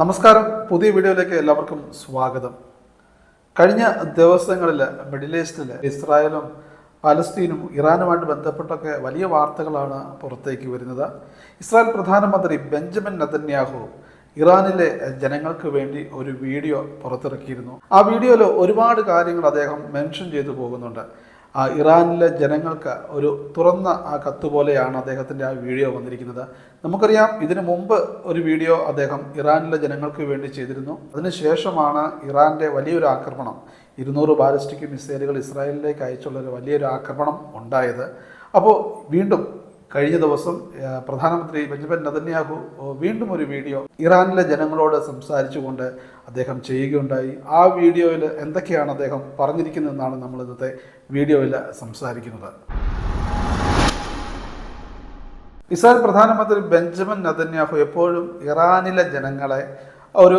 നമസ്കാരം. പുതിയ വീഡിയോയിലേക്ക് എല്ലാവർക്കും സ്വാഗതം. കഴിഞ്ഞ ദിവസങ്ങളിൽ മിഡിൽ ഈസ്റ്റിൽ ഇസ്രായേലും പാലസ്തീനും ഇറാനുമായിട്ട് ബന്ധപ്പെട്ടൊക്കെ വലിയ വാർത്തകളാണ് പുറത്തേക്ക് വരുന്നത്. ഇസ്രായേൽ പ്രധാനമന്ത്രി ബെഞ്ചമിൻ നെതന്യാഹു ഇറാനിലെ ജനങ്ങൾക്ക് വേണ്ടി ഒരു വീഡിയോ പുറത്തിറക്കിയിരുന്നു. ആ വീഡിയോയിൽ ഒരുപാട് കാര്യങ്ങൾ അദ്ദേഹം മെൻഷൻ ചെയ്തു പോകുന്നുണ്ട്. ഇറാനിലെ ജനങ്ങൾക്ക് ഒരു തുറന്ന ആ കത്ത് പോലെയാണ് അദ്ദേഹത്തിന്റെ ആ വീഡിയോ വന്നിരിക്കുന്നത്. നമുക്കറിയാം ഇതിനു മുമ്പ് ഒരു വീഡിയോ അദ്ദേഹം ഇറാനിലെ ജനങ്ങൾക്ക് വേണ്ടി ചെയ്തിരുന്നു. അതിനുശേഷമാണ് ഇറാന്റെ വലിയൊരു ആക്രമണം ഇരുന്നൂറ് ബാലിസ്റ്റിക് മിസൈലുകൾ ഇസ്രായേലിലേക്ക് അയച്ചുള്ള ഒരു വലിയൊരു ആക്രമണം ഉണ്ടായത്. അപ്പോൾ വീണ്ടും കഴിഞ്ഞ ദിവസം പ്രധാനമന്ത്രി ബെഞ്ചമിൻ നതന്യാഹു വീണ്ടും ഒരു വീഡിയോ ഇറാനിലെ ജനങ്ങളോട് സംസാരിച്ചുകൊണ്ട് അദ്ദേഹം ചെയ്യുകയുണ്ടായി. ആ വീഡിയോയിൽ എന്തൊക്കെയാണ് അദ്ദേഹം പറഞ്ഞിരിക്കുന്നതെന്നാണ് നമ്മൾ ഇന്നത്തെ വീഡിയോയിൽ സംസാരിക്കുന്നത്. ഇസ്രായേൽ പ്രധാനമന്ത്രി ബെഞ്ചമിൻ നതന്യാഹു എപ്പോഴും ഇറാനിലെ ജനങ്ങളെ ഒരു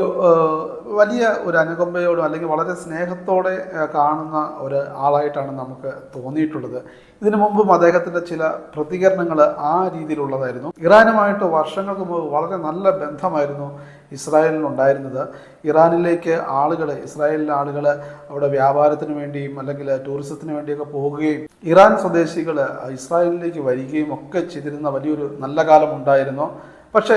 വലിയ ഒരു അനുകമ്പയോടും അല്ലെങ്കിൽ വളരെ സ്നേഹത്തോടെ കാണുന്ന ഒരു ആളായിട്ടാണ് നമുക്ക് തോന്നിയിട്ടുള്ളത്. ഇതിനു മുമ്പും അദ്ദേഹത്തിന്റെ ചില പ്രതികരണങ്ങൾ ആ രീതിയിലുള്ളതായിരുന്നു. ഇറാനുമായിട്ട് വർഷങ്ങൾക്ക് മുമ്പ് വളരെ നല്ല ബന്ധമായിരുന്നു ഇസ്രായേലിനുണ്ടായിരുന്നത് ഇറാനിലേക്ക് ആളുകൾ ഇസ്രായേലിലെ ആളുകൾ അവിടെ വ്യാപാരത്തിന് വേണ്ടിയും അല്ലെങ്കിൽ ടൂറിസത്തിന് വേണ്ടിയൊക്കെ പോകുകയും ഇറാൻ സ്വദേശികൾ ഇസ്രായേലിലേക്ക് വരികയും ഒക്കെ ചെയ്തിരുന്ന വലിയൊരു നല്ല കാലം ഉണ്ടായിരുന്നു. പക്ഷേ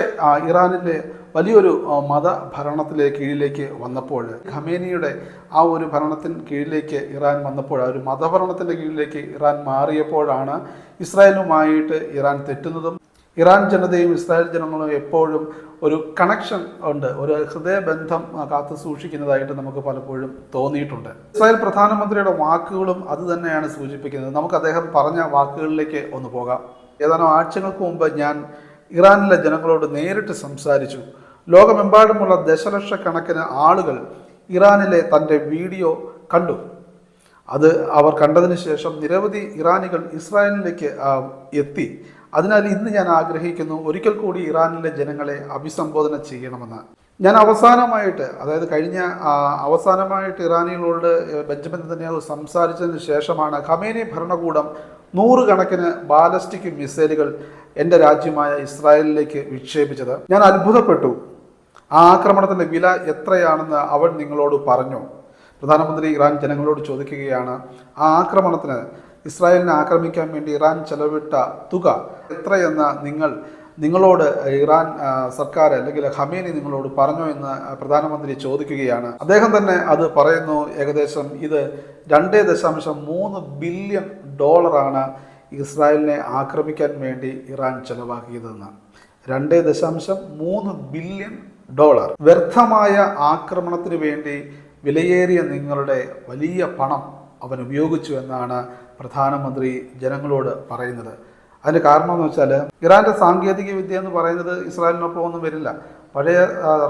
ഇറാനിലെ വലിയൊരു മത ഭരണത്തിലെ കീഴിലേക്ക് വന്നപ്പോൾ ഖമേനിയുടെ ആ ഒരു ഭരണത്തിന് കീഴിലേക്ക് ഇറാൻ വന്നപ്പോൾ ആ ഒരു മതഭരണത്തിന്റെ കീഴിലേക്ക് ഇറാൻ മാറിയപ്പോഴാണ് ഇസ്രായേലുമായിട്ട് ഇറാൻ തെറ്റുന്നതും ഇറാൻ ജനതയും ഇസ്രായേൽ ജനങ്ങളും എപ്പോഴും ഒരു കണക്ഷൻ ഉണ്ട് ഒരു ഹൃദയബന്ധം കാത്തു സൂക്ഷിക്കുന്നതായിട്ട് നമുക്ക് പലപ്പോഴും തോന്നിയിട്ടുണ്ട്. ഇസ്രായേൽ പ്രധാനമന്ത്രിയുടെ വാക്കുകളും അത് തന്നെയാണ് സൂചിപ്പിക്കുന്നത്. നമുക്ക് അദ്ദേഹം പറഞ്ഞ വാക്കുകളിലേക്ക് ഒന്ന് പോകാം. ഏതാനും ആഴ്ചകൾക്ക് മുമ്പ് ഞാൻ ഇറാനിലെ ജനങ്ങളോട് നേരിട്ട് സംസാരിച്ചു. ലോകമെമ്പാടുമുള്ള ദശലക്ഷക്കണക്കിന് ആളുകൾ ഇറാനിലെ തന്റെ വീഡിയോ കണ്ടു. അത് അവർ കണ്ടതിന് ശേഷം നിരവധി ഇറാനികൾ ഇസ്രായേലിലേക്ക് എത്തി. അതിനാൽ ഇന്ന് ഞാൻ ആഗ്രഹിക്കുന്നു ഒരിക്കൽ കൂടി ഇറാനിലെ ജനങ്ങളെ അഭിസംബോധന ചെയ്യണമെന്ന്. ഞാൻ അവസാനമായിട്ട് അതായത് കഴിഞ്ഞ അവസാനമായിട്ട് ഇറാനികളോട് ബെഞ്ചമിൻ തന്നെ സംസാരിച്ചതിന് ശേഷമാണ് ഖമേനി ഭരണകൂടം നൂറുകണക്കിന് ബാലസ്റ്റിക് മിസൈലുകൾ എന്റെ രാജ്യമായ ഇസ്രായേലിലേക്ക് വിക്ഷേപിച്ചത്. ഞാൻ അത്ഭുതപ്പെട്ടു. ആ ആക്രമണത്തിന്റെ വില എത്രയാണെന്ന് അവൻ നിങ്ങളോട് പറഞ്ഞു. പ്രധാനമന്ത്രി ഇറാൻ ജനങ്ങളോട് ചോദിക്കുകയാണ് ആ ആക്രമണത്തിന് ഇസ്രായേലിനെ ആക്രമിക്കാൻ വേണ്ടി ഇറാൻ ചെലവിട്ട തുക എത്രയെന്ന് നിങ്ങൾ നിങ്ങളോട് ഇറാൻ സർക്കാർ അല്ലെങ്കിൽ ഹമീനി നിങ്ങളോട് പറഞ്ഞു എന്ന് പ്രധാനമന്ത്രി ചോദിക്കുകയാണ്. അദ്ദേഹം തന്നെ അത് പറയുന്നു ഏകദേശം ഇത് രണ്ടേ ദശാംശം മൂന്ന് ബില്യൺ ഡോളറാണ് ഇസ്രായേലിനെ ആക്രമിക്കാൻ വേണ്ടി ഇറാൻ ചെലവാക്കിയതെന്ന്. രണ്ടേ ദശാംശം മൂന്ന് ബില്യൺ ഡോളർ. വ്യർത്ഥമായ ആക്രമണത്തിന് വേണ്ടി വിലയേറിയ നിങ്ങളുടെ വലിയ പണം അവൻ ഉപയോഗിച്ചു എന്നാണ് പ്രധാനമന്ത്രി ജനങ്ങളോട് പറയുന്നത്. അതിന് കാരണം എന്ന് വെച്ചാൽ ഇറാന്റെ സാങ്കേതിക വിദ്യ എന്ന് പറയുന്നത് ഇസ്രായേലിനൊപ്പം ഒന്നും വരില്ല. പഴയ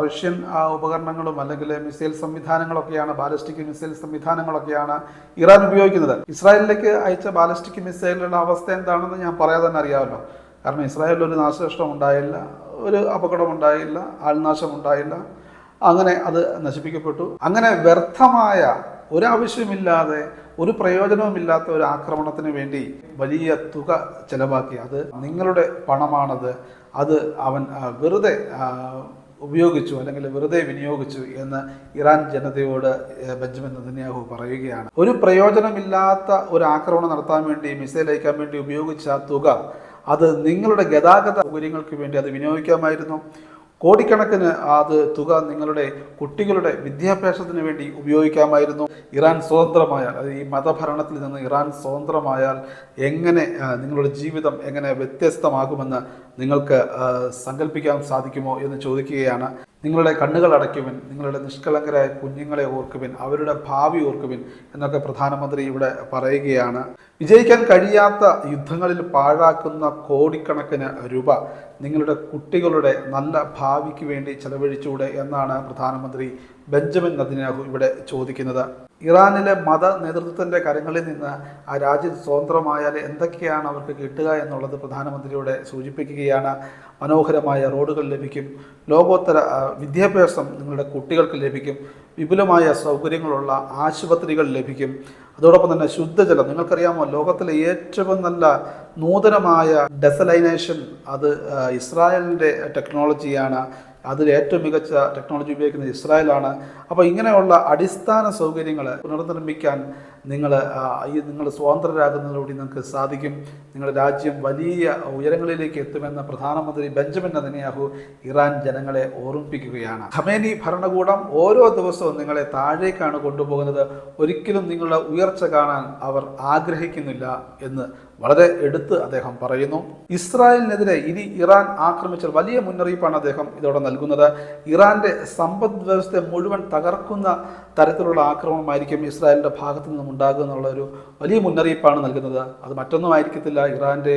റഷ്യൻ ഉപകരണങ്ങളും അല്ലെങ്കിൽ മിസൈൽ സംവിധാനങ്ങളൊക്കെയാണ് ബാലിസ്റ്റിക് മിസൈൽ സംവിധാനങ്ങളൊക്കെയാണ് ഇറാൻ ഉപയോഗിക്കുന്നത്. ഇസ്രായേലിലേക്ക് അയച്ച ബാലിസ്റ്റിക് മിസൈലുകളുടെ അവസ്ഥ എന്താണെന്ന് ഞാൻ പറയാതെ തന്നെ അറിയാമല്ലോ. കാരണം ഇസ്രായേലിൽ ഒരു നാശനഷ്ടം ഉണ്ടായില്ല ഒരു അപകടം ഉണ്ടായില്ല ആൾനാശം ഉണ്ടായില്ല. അങ്ങനെ അത് നശിപ്പിക്കപ്പെട്ടു. അങ്ങനെ വ്യർത്ഥമായ ഒരാവശ്യമില്ലാതെ ഒരു പ്രയോജനവുമില്ലാത്ത ഒരു ആക്രമണത്തിന് വേണ്ടി വലിയ തുക ചെലവാക്കി. അത് നിങ്ങളുടെ പണമാണത്. അത് അവൻ വെറുതെ ഉപയോഗിച്ചു അല്ലെങ്കിൽ വെറുതെ വിനിയോഗിച്ചു എന്ന് ഇറാൻ ജനതയോട് ബെഞ്ചമിൻ നദന്യാഹു പറയുകയാണ്. ഒരു പ്രയോജനമില്ലാത്ത ഒരു ആക്രമണം നടത്താൻ വേണ്ടി മിസൈൽ അയക്കാൻ വേണ്ടി ഉപയോഗിച്ച തുക അത് നിങ്ങളുടെ ഗതാഗത സൗകര്യങ്ങൾക്ക് വേണ്ടി അത് വിനിയോഗിക്കാമായിരുന്നു. കോടിക്കണക്കിന് അത് തുക നിങ്ങളുടെ കുട്ടികളുടെ വിദ്യാഭ്യാസത്തിന് വേണ്ടി ഉപയോഗിക്കാമായിരുന്നു. ഇറാൻ സ്വതന്ത്രമായാൽ അത് ഈ മതഭരണത്തിൽ നിന്ന് ഇറാൻ സ്വതന്ത്രമായാൽ എങ്ങനെ നിങ്ങളുടെ ജീവിതം എങ്ങനെ വ്യത്യസ്തമാകുമെന്ന് നിങ്ങൾക്ക് സങ്കല്പിക്കാൻ സാധിക്കുമോ എന്ന് ചോദിക്കുകയാണ്. നിങ്ങളുടെ കണ്ണുകൾ അടയ്ക്കുവിൻ നിങ്ങളുടെ നിഷ്കളങ്കരായ കുഞ്ഞുങ്ങളെ ഓർക്കുവിൻ അവരുടെ ഭാവി ഓർക്കുവിൻ എന്നൊക്കെ പ്രധാനമന്ത്രി ഇവിടെ പറയുകയാണ്. വിജയിക്കാൻ കഴിയാത്ത യുദ്ധങ്ങളിൽ പാഴാക്കുന്ന കോടിക്കണക്കിന് രൂപ നിങ്ങളുടെ കുട്ടികളുടെ നല്ല ഭാവിക്ക് വേണ്ടി ചെലവഴിച്ചൂടെ എന്നാണ് പ്രധാനമന്ത്രി ബെഞ്ചമിൻ നദിനാഹു ഇവിടെ ചോദിക്കുന്നത്. ഇറാനിലെ മത നേതൃത്വത്തിന്റെ കരങ്ങളിൽ നിന്ന് ആ രാജ്യം സ്വതന്ത്രമായാൽ എന്തൊക്കെയാണ് അവർക്ക് കിട്ടുക എന്നുള്ളത് പ്രധാനമന്ത്രിയുടെ സൂചിപ്പിക്കുകയാണ്. മനോഹരമായ റോഡുകൾ ലഭിക്കും. ലോകോത്തര വിദ്യാഭ്യാസം നിങ്ങളുടെ കുട്ടികൾക്ക് ലഭിക്കും. വിപുലമായ സൗകര്യങ്ങളുള്ള ആശുപത്രികൾ ലഭിക്കും. അതോടൊപ്പം തന്നെ ശുദ്ധജലം. നിങ്ങൾക്കറിയാമോ ലോകത്തിലെ ഏറ്റവും നല്ല നൂതനമായ ഡെസലൈനേഷൻ അത് ഇസ്രായേലിന്റെ ടെക്നോളജിയാണ്. അതിൽ ഏറ്റവും മികച്ച ടെക്നോളജി ഉപയോഗിക്കുന്നത് ഇസ്രായേലാണ്. അപ്പോൾ ഇങ്ങനെയുള്ള അടിസ്ഥാന സൗകര്യങ്ങൾ പുനർനിർമ്മിക്കാൻ നിങ്ങൾ നിങ്ങൾ സ്വതന്ത്രരാകുന്നതിലൂടെ നിങ്ങൾക്ക് സാധിക്കും. നിങ്ങളുടെ രാജ്യം വലിയ ഉയരങ്ങളിലേക്ക് എത്തുമെന്ന് പ്രധാനമന്ത്രി ബെഞ്ചമിൻ നെതന്യാഹു ഇറാൻ ജനങ്ങളെ ഓർമ്മിപ്പിക്കുകയാണ്. ഖമേനി ഭരണകൂടം ഓരോ ദിവസവും നിങ്ങളെ താഴേക്കാണ് കൊണ്ടുപോകുന്നത്. ഒരിക്കലും നിങ്ങളുടെ ഉയർച്ച കാണാൻ അവർ ആഗ്രഹിക്കുന്നില്ല എന്ന് വളരെ എടുത്ത് അദ്ദേഹം പറയുന്നു. ഇസ്രായേലിനെതിരെ ഇനി ഇറാൻ ആക്രമിച്ച വലിയ മുന്നറിയിപ്പാണ് അദ്ദേഹം ഇതോടെ നൽകുന്നത്. ഇറാന്റെ സമ്പദ് വ്യവസ്ഥയെ മുഴുവൻ തകർക്കുന്ന തരത്തിലുള്ള ആക്രമണമായിരിക്കും ഇസ്രായേലിന്റെ ഭാഗത്തു നിന്നും ഉണ്ടാകുക എന്നുള്ളൊരു വലിയ മുന്നറിയിപ്പാണ് നൽകുന്നത്. അത് മറ്റൊന്നും ആയിരിക്കത്തില്ല ഇറാന്റെ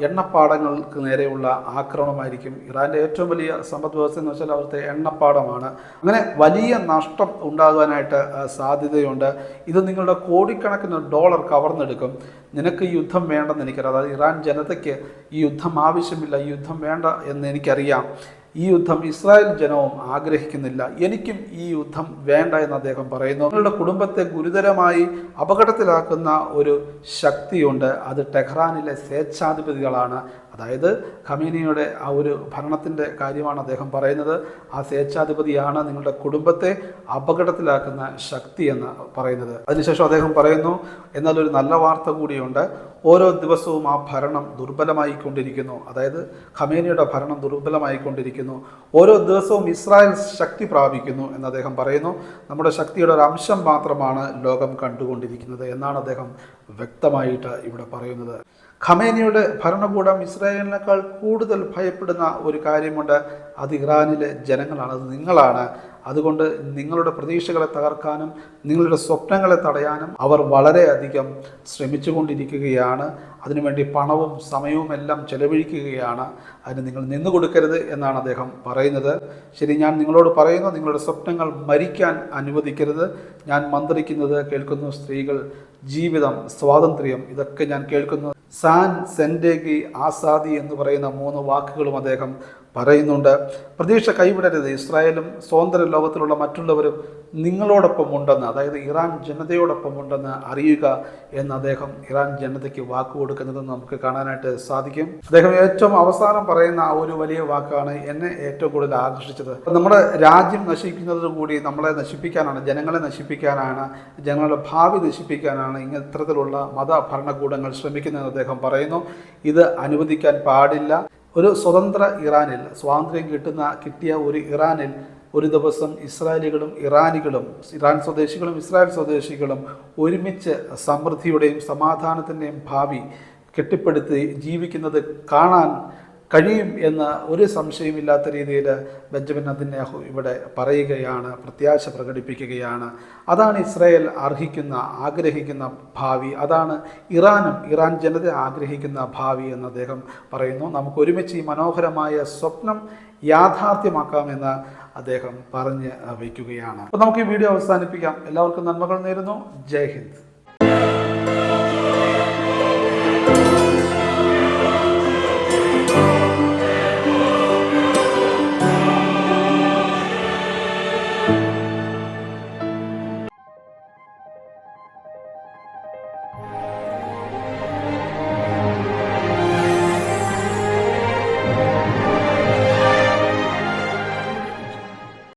എണ്ണപ്പാടങ്ങൾക്ക് നേരെയുള്ള ആക്രമണമായിരിക്കും. ഇറാന്റെ ഏറ്റവും വലിയ സമ്പദ് വ്യവസ്ഥ എന്ന് വെച്ചാൽ അവിടുത്തെ എണ്ണപ്പാടമാണ്. അങ്ങനെ വലിയ നഷ്ടം ഉണ്ടാകാനായിട്ട് സാധ്യതയുണ്ട്. ഇത് നിങ്ങളുടെ കോടിക്കണക്കിന് ഡോളർ കവർന്നെടുക്കും. നിനക്ക് യുദ്ധം വേണ്ടെന്ന് എനിക്കറിയാം. അതായത് ഇറാൻ ജനതയ്ക്ക് ഈ യുദ്ധം ആവശ്യമില്ല ഈ യുദ്ധം വേണ്ട എന്ന് എനിക്കറിയാം. ഈ യുദ്ധം ഇസ്രായേൽ ജനവും ആഗ്രഹിക്കുന്നില്ല. എനിക്കും ഈ യുദ്ധം വേണ്ട എന്ന് അദ്ദേഹം പറയുന്നു. നിങ്ങളുടെ കുടുംബത്തെ ഗുരുതരമായി അപകടത്തിലാക്കുന്ന ഒരു ശക്തിയുണ്ട്. അത് ടെഹ്റാനിലെ സ്വേച്ഛാധിപതികളാണ്. അതായത് ഖമീനിയുടെ ആ ഒരു ഭരണത്തിന്റെ കാര്യമാണ് അദ്ദേഹം പറയുന്നത്. ആ സ്വേച്ഛാധിപതിയാണ് നിങ്ങളുടെ കുടുംബത്തെ അപകടത്തിലാക്കുന്ന ശക്തി എന്ന് പറയുന്നത്. അതിനുശേഷം അദ്ദേഹം പറയുന്നു എന്നാൽ ഒരു നല്ല വാർത്ത കൂടിയുണ്ട്. ഓരോ ദിവസവും ആ ഭരണം ദുർബലമായിക്കൊണ്ടിരിക്കുന്നു. അതായത് ഖമേനിയുടെ ഭരണം ദുർബലമായിക്കൊണ്ടിരിക്കുന്നു. ഓരോ ദിവസവും ഇസ്രായേൽ ശക്തി പ്രാപിക്കുന്നു എന്ന് അദ്ദേഹം പറയുന്നു. നമ്മുടെ ശക്തിയുടെ ഒരു അംശം മാത്രമാണ് ലോകം കണ്ടുകൊണ്ടിരിക്കുന്നത് എന്നാണ് അദ്ദേഹം വ്യക്തമായിട്ട് ഇവിടെ പറയുന്നത്. ഖമേനിയുടെ ഭരണകൂടം ഇസ്രായേലിനേക്കാൾ കൂടുതൽ ഭയപ്പെടുന്ന ഒരു കാര്യമുണ്ട്. അത് ഇറാനിലെ ജനങ്ങളാണ് അത് നിങ്ങളാണ്. അതുകൊണ്ട് നിങ്ങളുടെ പ്രതീക്ഷകളെ തകർക്കാനും നിങ്ങളുടെ സ്വപ്നങ്ങളെ തടയാനും അവർ വളരെയധികം ശ്രമിച്ചുകൊണ്ടിരിക്കുകയാണ്. അതിനുവേണ്ടി പണവും സമയവും എല്ലാം ചെലവഴിക്കുകയാണ്. അതിന് നിങ്ങൾ നിന്നു കൊടുക്കരുത് എന്നാണ് അദ്ദേഹം പറയുന്നത്. ശരി ഞാൻ നിങ്ങളോട് പറയുന്നു നിങ്ങളുടെ സ്വപ്നങ്ങൾ മരിക്കാൻ അനുവദിക്കരുത്. ഞാൻ മന്ത്രിക്കുന്നത് കേൾക്കുന്നു സ്ത്രീകൾ ജീവിതം സ്വാതന്ത്ര്യം ഇതൊക്കെ ഞാൻ കേൾക്കുന്നു സാൻ സെൻഡേഗി ആസാദി എന്ന് പറയുന്ന മൂന്ന് വാക്കുകളും അദ്ദേഹം പറയുന്നുണ്ട്. പ്രതീക്ഷ കൈവിടരുത്. ഇസ്രായേലും സ്വതന്ത്ര ലോകത്തിലുള്ള മറ്റുള്ളവരും നിങ്ങളോടൊപ്പം ഉണ്ടെന്ന് അതായത് ഇറാൻ ജനതയോടൊപ്പം ഉണ്ടെന്ന് അറിയുക എന്ന് അദ്ദേഹം ഇറാൻ ജനതയ്ക്ക് വാക്ക് കൊടുക്കുന്നത് നമുക്ക് കാണാനായിട്ട് സാധിക്കും. അദ്ദേഹം ഏറ്റവും അവസാനം പറയുന്ന ആ ഒരു വലിയ വാക്കാണ് എന്നെ ഏറ്റവും കൂടുതൽ ആകർഷിച്ചത്. നമ്മുടെ രാജ്യം നശിക്കുന്നത് കൂടി നമ്മളെ നശിപ്പിക്കാനാണ് ജനങ്ങളെ നശിപ്പിക്കാനാണ് ജനങ്ങളുടെ ഭാവി നശിപ്പിക്കാനാണ് ഇങ്ങനെ ഇത്തരത്തിലുള്ള മത ഭരണകൂടങ്ങൾ ശ്രമിക്കുന്നതെന്ന് അദ്ദേഹം പറയുന്നു. ഇത് അനുവദിക്കാൻ പാടില്ല. ഒരു സ്വതന്ത്ര ഇറാനിൽ സ്വാതന്ത്ര്യം കിട്ടുന്ന കിട്ടിയ ഒരു ഇറാനിൽ ഒരു ദിവസം ഇസ്രായേലികളും ഇറാനികളും ഇറാൻ സ്വദേശികളും ഇസ്രായേൽ സ്വദേശികളും ഒരുമിച്ച് സമൃദ്ധിയുടെയും സമാധാനത്തിന്റെയും ഭാവി കെട്ടിപ്പടുത്തി ജീവിക്കുന്നത് കാണാൻ കഴിയും എന്ന ഒരു സംശയമില്ലാത്ത രീതിയിൽ ബെഞ്ചമിൻ അദ്ദേഹം ഇവിടെ പറയുകയാണ് പ്രത്യാശ പ്രകടിപ്പിക്കുകയാണ്. അതാണ് ഇസ്രായേൽ അർഹിക്കുന്ന ആഗ്രഹിക്കുന്ന ഭാവി. അതാണ് ഇറാനും ഇറാൻ ജനത ആഗ്രഹിക്കുന്ന ഭാവി എന്ന് അദ്ദേഹം പറയുന്നു. നമുക്ക് ഒരുമിച്ച് ഈ മനോഹരമായ സ്വപ്നം യാഥാർത്ഥ്യമാക്കാമെന്ന് അദ്ദേഹം പറഞ്ഞ് വയ്ക്കുകയാണ്. അപ്പോൾ നമുക്ക് ഈ വീഡിയോ അവസാനിപ്പിക്കാം. എല്ലാവർക്കും നന്മകൾ നേരുന്നു. ജയ് ഹിന്ദ്.